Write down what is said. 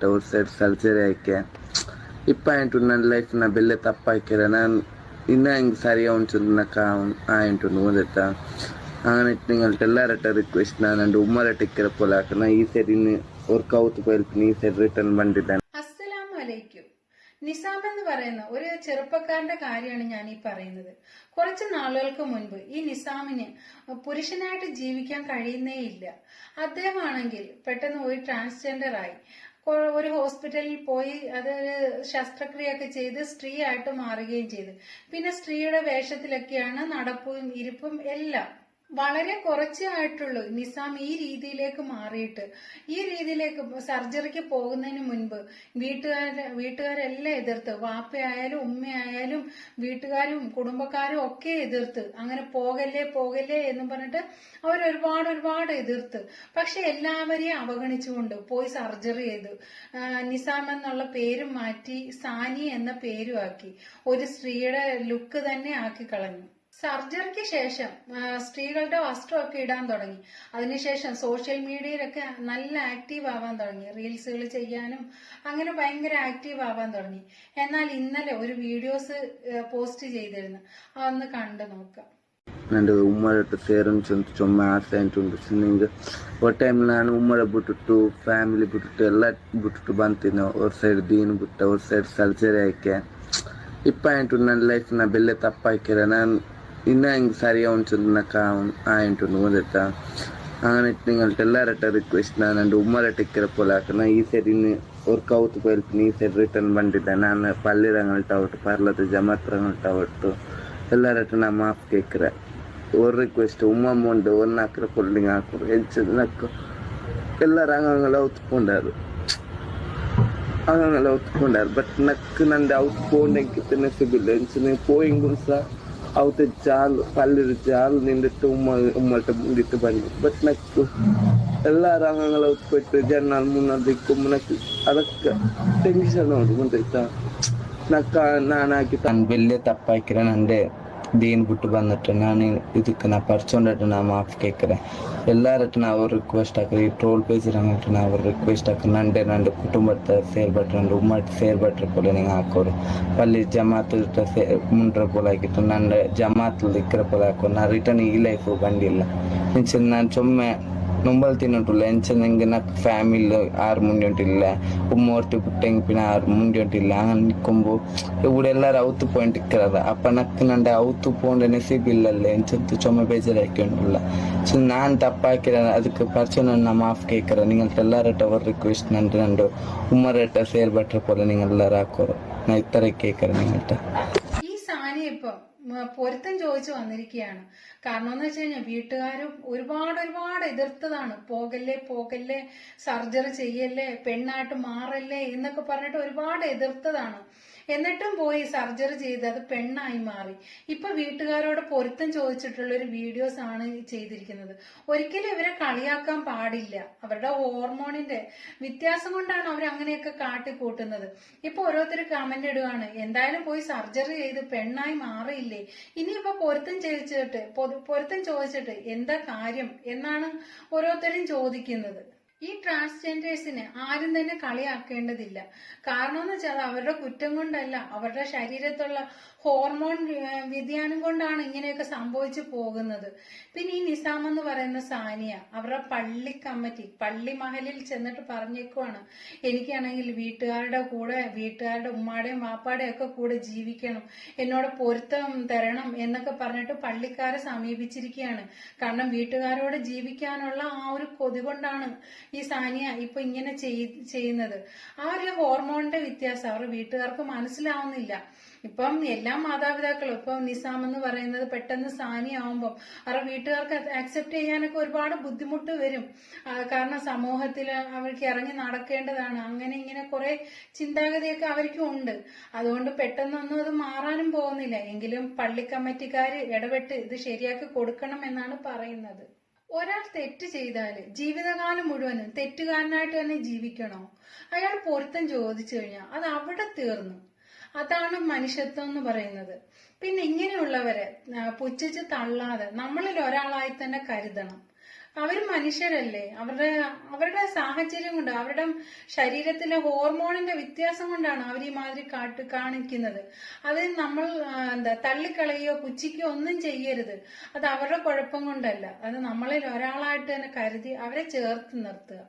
ಬಿಟ್ಟ ಅವ್ರ side surgery ಆಯ್ಕೆ ಇಪ್ಪ ಆಯ್ತು ನನ್ನ ಲೈಫ್ ನ ಬೆಲ್ಲೆ ತಪ್ಪಾಯ್ಕಿರ ನಾನು ಇನ್ನ ಹಿಂಗೆ ಸರಿಯಾಗಿ ಉಂಟು ನಕ್ಕ ಆಯ್ತು ಓದತ್ತ അങ്ങനെ നിങ്ങൾക്ക് എല്ലാവരുടെ റിക്വസ്റ്റ് ഞാൻ എൻ്റെ ഉമ്മരെ ടിക്കറ്റ് പോലെ ആക്കുന്ന ഈ സൈഡിന് ഒരു കൗത്ത് പോയിട്ട് ഈ സൈഡ് റിട്ടേൺ വണ്ടിട്ടാണ് അസ്സലാമു അലൈക്കും നിസാം എന്ന് പറയുന്ന ഒരു ചെറുപ്പക്കാരന്റെ കാര്യമാണ് ഞാൻ ഈ പറയുന്നത് കുറച്ച് നാളുകൾക്ക് മുൻപ് ഈ നിസാമിന് പുരുഷനായിട്ട് ജീവിക്കാൻ കഴിയുന്നേ ഇല്ല അദ്ദേഹമാണെങ്കിൽ പെട്ടെന്ന് പോയി ട്രാൻസ്ജെൻഡർ ആയി കൊ- ഒരു ഹോസ്പിറ്റലിൽ പോയി അത് ശസ്ത്രക്രിയയൊക്കെ ചെയ്ത് സ്ത്രീ ആയിട്ട് മാറുകയും ചെയ്തു. പിന്നെ സ്ത്രീയുടെ വേഷത്തിലൊക്കെയാണ് നടപ്പും ഇരിപ്പും എല്ലാം. വളരെ കുറച്ചേ ആയിട്ടുള്ളൂ. നിസാം ഈ രീതിയിലേക്ക് മാറിയിട്ട്. ഈ രീതിയിലേക്ക് സർജറിക്ക് പോകുന്നതിന് മുൻപ് വീട്ടുകാരെ വീട്ടുകാരെല്ലാം എതിർത്ത്. വാപ്പയായാലും ഉമ്മയായാലും വീട്ടുകാരും കുടുംബക്കാരും ഒക്കെ എതിർത്ത്. അങ്ങനെ പോകല്ലേ പോകല്ലേ എന്ന് പറഞ്ഞിട്ട് അവർ ഒരുപാട് ഒരുപാട് എതിർത്ത്. പക്ഷെ എല്ലാവരെയും അവഗണിച്ചുകൊണ്ട് പോയി സർജറി ചെയ്തു നിസാം എന്നുള്ള പേരും മാറ്റി സാനി എന്ന പേരും ആക്കി ഒരു സ്ത്രീയുടെ ലുക്ക് തന്നെ ആക്കി കളഞ്ഞു. സർജറിക്ക് ശേഷം ആ, സ്ത്രീകളുടെ വസ്ത്രമൊക്കെ ഇടാൻ തുടങ്ങി അതിനുശേഷം സോഷ്യൽ മീഡിയയിലൊക്കെ നല്ല ആക്റ്റീവ് ആവാൻ തുടങ്ങി റീൽസുകൾ ചെയ്യാനും അങ്ങനെ ഭയങ്കര ആക്റ്റീവ് ആവാൻ തുടങ്ങി എന്നാൽ ഇന്നലെ ഒരു വീഡിയോസ് പോസ്റ്റ് ചെയ്തിരുന്നു അതൊന്ന് കണ്ടു നോക്കാം എൻ്റെ ഉമ്മയുടെ ಸೇರಿಂಚು ಚೊಮ್ಮ ಆಸೆ ಅಂಟುಂಟು ನಿಂಗೆ ಒಂದು ಟೈಮ್ ನಾನು ಉಮ್ಮಳ ಬಿಟ್ಟಿಟ್ಟು ಫ್ಯಾಮಿಲಿ ಬಿಟ್ಟಿಟ್ಟು ಎಲ್ಲ ಬಿಟ್ಟಿಟ್ಟು ಬಂತೀನಿ ಅವ್ರ ಸೈಡ್ ದೀನ್ ಬಿಟ್ಟು ಅವ್ರ ಸೈಡ್ ಸರ್ಜರಿ ಆಯ್ಕೆ ಇಪ್ಪ ಆಯ್ತು ನನ್ನ ಲೈಫ್ ನ ಬೆಲ್ಲೆ ತಪ್ಪಾಯ್ಕಿರ ನಾನು ಇಲ್ಲ ಹಿಂಗೆ ಸರಿ ಅನ್ಸದ್ನಕ್ಕ ಆಯಿಂಟು ಓದಿರ್ತ ಹಂಗನಿಟ್ಟು ನಿಂಗಲ್ಟ ಎಲ್ಲರಟ ರಿಕ್ವೆಸ್ಟ್ನ ನಂದು ಉಮ್ಮರಟ ಇಕ್ಕಿರ ಪೋಲಾಕನ ಈ ಸೈಡ್ ಇನ್ನು ವರ್ಕ್ ಔಟ್ ಪೋಲ್ಪಿನಿ ಈ ಸೈಡ್ ರಿಟರ್ನ್ ಬಂದಿದ್ದೆ ನಾನು ಪಲ್ಲಿರಂಗಲ್ಟ ಅವಟ್ಟು ಪರ್ಲದ ಜಮತ್ರಂಗಲ್ಟ ಅವಟ್ಟು ಎಲ್ಲರಟ ನಾ ಮಾಫ್ ಕೇಕ್ಕಿರ ஒரு ரிக்வெஸ்ட் உமா அம்மோண்டு ஒன்று ஆக்கிற பொருளுங்க ஆக்கும் எச்சதுனாக்கோ எல்லாரும் அவங்கள ஒத்துக்கொண்டாரு அவங்கள ஒத்துக்கொண்டாரு பட் நக்கு நந்த அவுட் போண்டேன் கித்தனை சிபில் இருந்துச்சுன்னு போயிங்குசா ഔത്തിച്ചാൽ പല്ലുരിച്ചാൽ നിന്നിട്ട് ഉമ്മ ഉമ്മട്ട് മുണ്ടിട്ട് ಬಂದು ಬಟ್ ನೆಕ್ಸ್ಟ್ ಎಲ್ಲ ರಂಗಗಳ ಬಿಟ್ಟು ಜನ ಮುನ್ನದಿಕ್ಕು ಮುನಕ್ಕೆ ಅದಕ್ಕೆ ಟೆನ್ಷನ್ ನೋಡಿ ಮುಂದೈತಾ ನಕ್ಕ ನಾನು ಹಾಕಿ ನಾನು ಬೆಲ್ಲೇ ತಪ್ಪಾಕಿರ ನಂದೇ ದೀನ್ ಬಿಟ್ಟು ಬಂದಿಟ್ಟು ನಾನು ಇದಕ್ಕೆ ನಾ ಪರ್ಚೊಂಡಿಟ್ಟು ನಾ ಮಾಫ್ ಕೇಕ್ರೆ ಎಲ್ಲಾರಟ್ಟು ನಾ ಅವ್ರ ರಿಕ್ವೆಸ್ಟ್ ಹಾಕ್ರಿ ಟ್ರೋಲ್ ಪೇಜ್ ರಂಗಿಟ್ಟು ನಾ ಅವ್ರ ರಿಕ್ವೆಸ್ಟ್ ಹಾಕ್ರಿ ನಂಡೆ ನಂದು ಕುಟುಂಬದ ಸೇರ್ಬಟ್ರೆ ನಂದು ಉಮ್ಮಟ್ ಸೇರ್ಬಟ್ರೆ ಪೋಲೆ ನಿಂಗೆ ಹಾಕೋರು ಅಲ್ಲಿ ಜಮಾತ್ ಸೇ ಮುಂಡ್ರ ಪೋಲೆ ಹಾಕಿತ್ತು ನಂದು ಜಮಾತ್ ದಿಕ್ಕರ ಪೋಲೆ ಹಾಕೋ ನಾ ರಿಟರ್ನ್ ಈ ಲೈಫು ಬಂದಿಲ್ಲ ಇಂಚಿನ ನಾನು ಚೊಮ್ಮೆ ನಂಬಲ್ ತಿನ್ನೊಂಟಿಲ್ಲ ಎಂಚನಂಗೆ ನಕ್ ಫ್ಯಾಮಿಲಿ ಆರು ಮುಂದೆ ಉಂಟಿಲ್ಲ ಉಮ್ಮೋರ್ತಿ ಪುಟ್ಟಂಗೆ ಪಿನ ಆರು ಮುಂದೆ ಉಂಟಿಲ್ಲ ಹಂಗೆ ನಿಕ್ಕೊಂಬು ಇವ್ರು ಎಲ್ಲರೂ ಅವತ್ತು ಪಾಯಿಂಟ್ ಇಕ್ಕರದ ಅಪ್ಪ ನಕ್ ನಂಡೆ ಅವತ್ತು ಪೋಂಡೆ ನೆಸಿಬಿಲ್ಲಲ್ಲ ಎಂಚಂತು ಚೊಮ್ಮ ಬೇಜಾರಾಕಿ ಉಂಟಿಲ್ಲ ಸೊ ನಾನು ತಪ್ಪಾಕಿರ ಅದಕ್ಕೆ ಪರಿಚಯ ನನ್ನ ಮಾಫ್ ಕೇಳ್ಕರ ನಿಂಗಲ್ಟ ಎಲ್ಲರಟ ಅವ್ರ ರಿಕ್ವೆಸ್ಟ್ ನಂಡು ನಂಡು ಉಮ್ಮರಟ ಸೇರ್ಬಟ್ರ ಪೋಲ ನಿಂಗೆಲ್ಲರೂ ಹಾಕೋರು ನಾ ಇತ್ತರ ಕೇಳ್ಕರ ನಿಂಗಲ್ಟ പൊരുത്തം ചോദിച്ചു വന്നിരിക്കുകയാണ്. കാരണം എന്ന് വെച്ച് കഴിഞ്ഞാൽ വീട്ടുകാരും ഒരുപാട് ഒരുപാട് എതിർത്തതാണ്. പോകല്ലേ പോകല്ലേ സർജറി ചെയ്യല്ലേ പെണ്ണായിട്ട് മാറല്ലേ എന്നൊക്കെ പറഞ്ഞിട്ട് ഒരുപാട് എതിർത്തതാണ്. എന്നിട്ടും പോയി സർജറി ചെയ്ത് അത് പെണ്ണായി മാറി. ഇപ്പൊ വീട്ടുകാരോട് പൊരുത്തം ചോദിച്ചിട്ടുള്ള ഒരു വീഡിയോസ് ആണ് ചെയ്തിരിക്കുന്നത്. ഒരിക്കലും ഇവരെ കളിയാക്കാൻ പാടില്ല. അവരുടെ ഹോർമോണിന്റെ വ്യത്യാസം കൊണ്ടാണ് അവർ അങ്ങനെയൊക്കെ കാട്ടിക്കൂട്ടുന്നത്. ഇപ്പൊ ഓരോരുത്തർ കമന്റ് ഇടുകയാണ് എന്തായാലും പോയി സർജറി ചെയ്ത് പെണ്ണായി മാറിയില്ലേ? ഇനിയിപ്പോ പൊരുത്തം ചോദിച്ചിട്ട് പൊരുത്തം ചോദിച്ചിട്ട് എന്താ കാര്യം എന്നാണ് ഓരോരുത്തരും ചോദിക്കുന്നത്. ഈ ട്രാൻസ്ജെൻഡേഴ്സിനെ ആരും തന്നെ കളിയാക്കേണ്ടതില്ല. കാരണം എന്ന് വെച്ചാൽ അവരുടെ കുറ്റം കൊണ്ടല്ല അവരുടെ ശരീരത്തുള്ള ഹോർമോൺ വ്യതിയാനം കൊണ്ടാണ് ഇങ്ങനെയൊക്കെ സംഭവിച്ചു പോകുന്നത്. പിന്നെ ഈ നിസാം എന്ന് പറയുന്ന സാനിയ അവരുടെ പള്ളി കമ്മിറ്റി പള്ളി മഹലിൽ ചെന്നിട്ട് പറഞ്ഞേക്കുവാണ് എനിക്കാണെങ്കിൽ വീട്ടുകാരുടെ കൂടെ വീട്ടുകാരുടെ ഉമ്മാടെയും വാപ്പാടെയും ഒക്കെ കൂടെ ജീവിക്കണം എന്നോട് പൊരുത്തം തരണം എന്നൊക്കെ പറഞ്ഞിട്ട് പള്ളിക്കാരെ സമീപിച്ചിരിക്കുകയാണ്. കാരണം വീട്ടുകാരോട് ജീവിക്കാനുള്ള ആ ഒരു കൊതി കൊണ്ടാണ് ഈ സാനിയ ഇപ്പൊ ഇങ്ങനെ ചെയ്- ചെയ്യുന്നത്. ആ ഒരു ഹോർമോണിന്റെ വ്യത്യാസം അവരുടെ വീട്ടുകാർക്ക് മനസ്സിലാവുന്നില്ല. ഇപ്പം എല്ലാ മാതാപിതാക്കളും ഇപ്പം നിസാം എന്ന് പറയുന്നത് പെട്ടെന്ന് സാനി ആവുമ്പം അവരുടെ വീട്ടുകാർക്ക് ആക്സെപ്റ്റ് ചെയ്യാനൊക്കെ ഒരുപാട് ബുദ്ധിമുട്ട് വരും. കാരണം സമൂഹത്തിൽ അവർക്ക് ഇറങ്ങി നടക്കേണ്ടതാണ്. അങ്ങനെ ഇങ്ങനെ കുറെ ചിന്താഗതിയൊക്കെ അവർക്കും ഉണ്ട്. അതുകൊണ്ട് പെട്ടെന്നൊന്നും അത് മാറാനും പോകുന്നില്ല. എങ്കിലും പള്ളി കമ്മിറ്റിക്കാർ ഇടപെട്ട് ഇത് ശരിയാക്കി കൊടുക്കണം എന്നാണ് പറയുന്നത്. ഒരാൾ തെറ്റ് ചെയ്താൽ ജീവിതകാലം മുഴുവനും തെറ്റുകാരനായിട്ട് തന്നെ ജീവിക്കണോ? അയാൾ പൊരുത്തം ചോദിച്ചു കഴിഞ്ഞാൽ അത് അവിടെ തീർന്നു. അതാണ് മനുഷ്യത്വം എന്ന് പറയുന്നത്. പിന്നെ ഇങ്ങനെയുള്ളവരെ പുച്ഛിച്ച് തള്ളാതെ നമ്മളിൽ ഒരാളായി തന്നെ കരുതണം. അവർ മനുഷ്യരല്ലേ? അവരുടെ അവരുടെ സാഹചര്യം കൊണ്ട് അവരുടെ ശരീരത്തിലെ ഹോർമോണിന്റെ വ്യത്യാസം കൊണ്ടാണ് അവർ ഈ മാതിരി കാട്ട് കാണിക്കുന്നത്. അത് നമ്മൾ എന്താ തള്ളിക്കളയോ പുച്ഛിക്കോ ഒന്നും ചെയ്യരുത്. അത് അവരുടെ കുഴപ്പം കൊണ്ടല്ല. അത് നമ്മളിൽ ഒരാളായിട്ട് തന്നെ കരുതി അവരെ ചേർത്ത് നിർത്തുക.